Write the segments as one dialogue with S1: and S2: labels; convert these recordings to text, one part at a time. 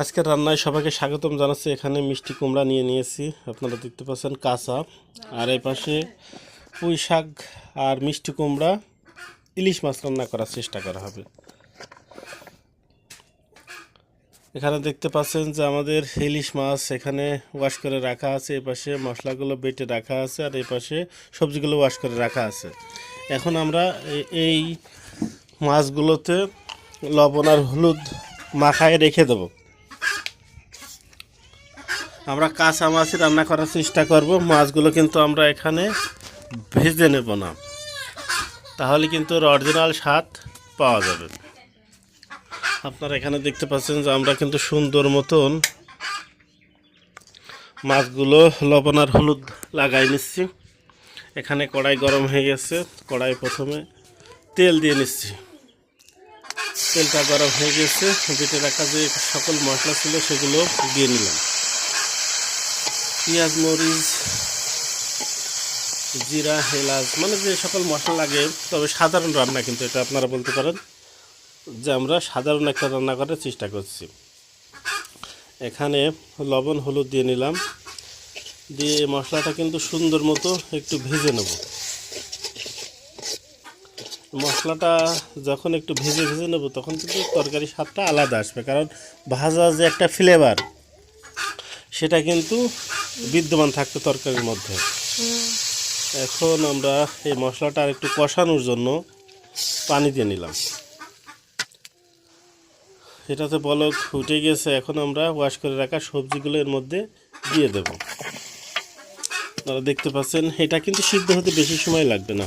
S1: আজকের রান্নায় সবাইকে স্বাগতম জানাচ্ছি। এখানে মিষ্টি কুমড়া নিয়ে নিয়েছি। আপনারা দেখতে পাচ্ছেন কাঁচা। আর এই পাশে পুঁই শাক আর মিষ্টি কুমড়া। ইলিশ মাছ রান্না করার চেষ্টা করা হবে। এখানে দেখতে পাচ্ছেন যে আমাদের ইলিশ মাছ এখানে ওয়াশ করে রাখা আছে। এই পাশে মশলাগুলো বেটে রাখা আছে আর এই পাশে সবজিগুলো ওয়াশ করে রাখা আছে। এখন আমরা এই মাছগুলোতে লবণ আর হলুদ মাখায় রেখে দেবো। আমরা কাঁচা মাছই রান্না করার চেষ্টা করব। মাছগুলো কিন্তু আমরা এখানে ভেজে নেব না। তাহলে কিন্তু অরিজিনাল স্বাদ পাওয়া যাবে। আপনারা এখানে দেখতে পাচ্ছেন যে আমরা কিন্তু সুন্দর মতন মাছগুলো লবণ আর হলুদ লাগাই নিচ্ছি। এখানে কড়াই গরম হয়ে গেছে। কড়াই প্রথমে তেল দিয়ে নিচ্ছি। তেলটা গরম হয়ে গেছে। বেটে রাখা যে সকল মশলা ছিল সেগুলো দিয়ে নিলাম। পেঁয়াজ, মরিচ, জিরা, এলাচ মানে যে সকল মশলা লাগে, তবে সাধারণ রান্না কিন্তু এটা আপনারা বলতে পারেন যে আমরা সাধারণ একটা রান্না করার চেষ্টা করছি। এখানে লবণ, হলুদ দিয়ে নিলাম। দিয়ে মশলাটা কিন্তু সুন্দর মতো একটু ভেজে নেব। মশলাটা যখন একটু ভেজে ভেজে নেব, তখন কিন্তু তরকারি স্বাদটা আলাদা আসবে। কারণ ভাজা যে একটা ফ্লেভার সেটা কিন্তু বিদ্যমান থাকবে তরকারির মধ্যে। এখন আমরা এই মশলাটা আর একটু কষানোর জন্য পানি দিয়ে নিলাম। এটাতে বলক উঠে গেছে, এখন আমরা ওয়াশ করে রাখা সবজিগুলো এর মধ্যে দিয়ে দেব। আপনারা দেখতে পাচ্ছেন, এটা কিন্তু সিদ্ধ হতে বেশি সময় লাগবে না।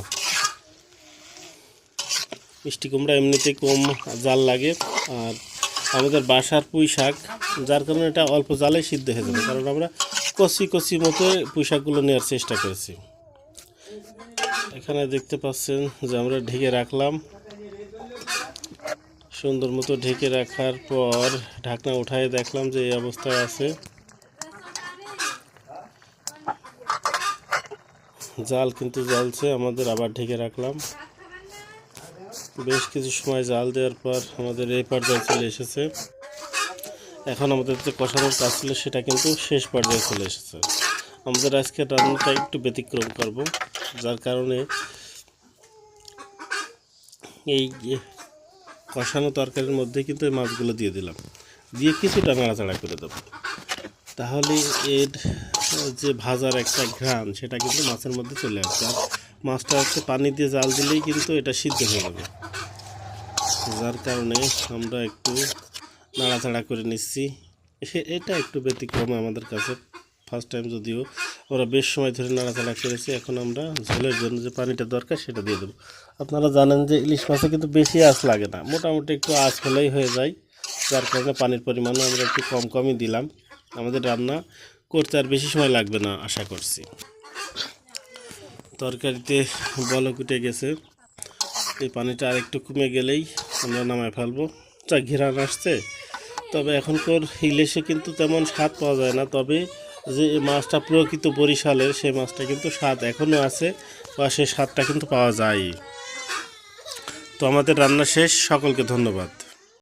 S1: মিষ্টি কুমড়া এমনিতেই কম জাল লাগে, আর আমাদের বাসার পুঁই শাক, যার কারণে এটা অল্প জালে সিদ্ধ হয়ে যাবে। কারণ আমরা কচি কচি মতো পোশাকগুলো নেওয়ার চেষ্টা করেছি। এখানে দেখতে পাচ্ছেন যে আমরা ঢেকে রাখলাম। সুন্দর মতো ঢেকে রাখার পর ঢাকনা উঠায় দেখলাম যে এই অবস্থায় আছে। জাল কিন্তু জ্বলছে, আমাদের আবার ঢেকে রাখলাম। বেশ কিছু সময় জাল দেওয়ার পর আমাদের এই পর্যায়ে চলে এসেছে। এখন আমাদের যে কষানোর কাজ ছিল সেটা কিন্তু শেষ পর্যায়ে চলে এসেছে। আমাদের আজকে রান্নাটা একটু ব্যতিক্রম করব, যার কারণে এই কষানো তরকারির মধ্যে কিন্তু এই মাছগুলো দিয়ে দিলাম। দিয়ে কিছুটা নাড়াচাড়া করে দেবো। তাহলে এর যে ভাজার একটা ঘ্রাণ, সেটা কিন্তু মাছের মধ্যে চলে আসবে। আর মাছটা হচ্ছে পানি দিয়ে জাল দিলেই কিন্তু এটা সিদ্ধ হয়ে যাবে। যার কারণে আমরা একটু নাড়াচাড়া করে নিচ্ছি। এটা একটু ব্যতিক্রম আমাদের কাছে ফার্স্ট টাইম যদিও। আমরা বেশ সময় ধরে নাড়াচাড়া করেছি, এখন আমরা ঝোলের জন্য যে পানিটা দরকার সেটা দিয়ে দেবো। আপনারা জানেন যে ইলিশ মাছে কিন্তু বেশি আঁচ লাগে না, মোটামুটি একটু আঁচ হলেই হয়ে যায়। যার কারণে পানির পরিমাণও আমরা একটু কম কমই দিলাম। আমাদের রান্না করতে আর বেশি সময় লাগবে না, আশা করছি। তরকারিতে বলক উঠে গেছে। এই পানিটা আর একটু কমে গেলেই আমরা নামায় ফেলব। যা ঘেরান আসছে। তবে এখনকার ইলিশে কিন্তু তেমন স্বাদ পাওয়া যায় না। তবে যে মাছটা প্রকৃত বরিশালের, সেই মাছটা কিন্তু স্বাদ এখনও আছে বা সেই স্বাদটা কিন্তু পাওয়া যায়। তো আমাদের রান্না শেষ। সকলকে ধন্যবাদ।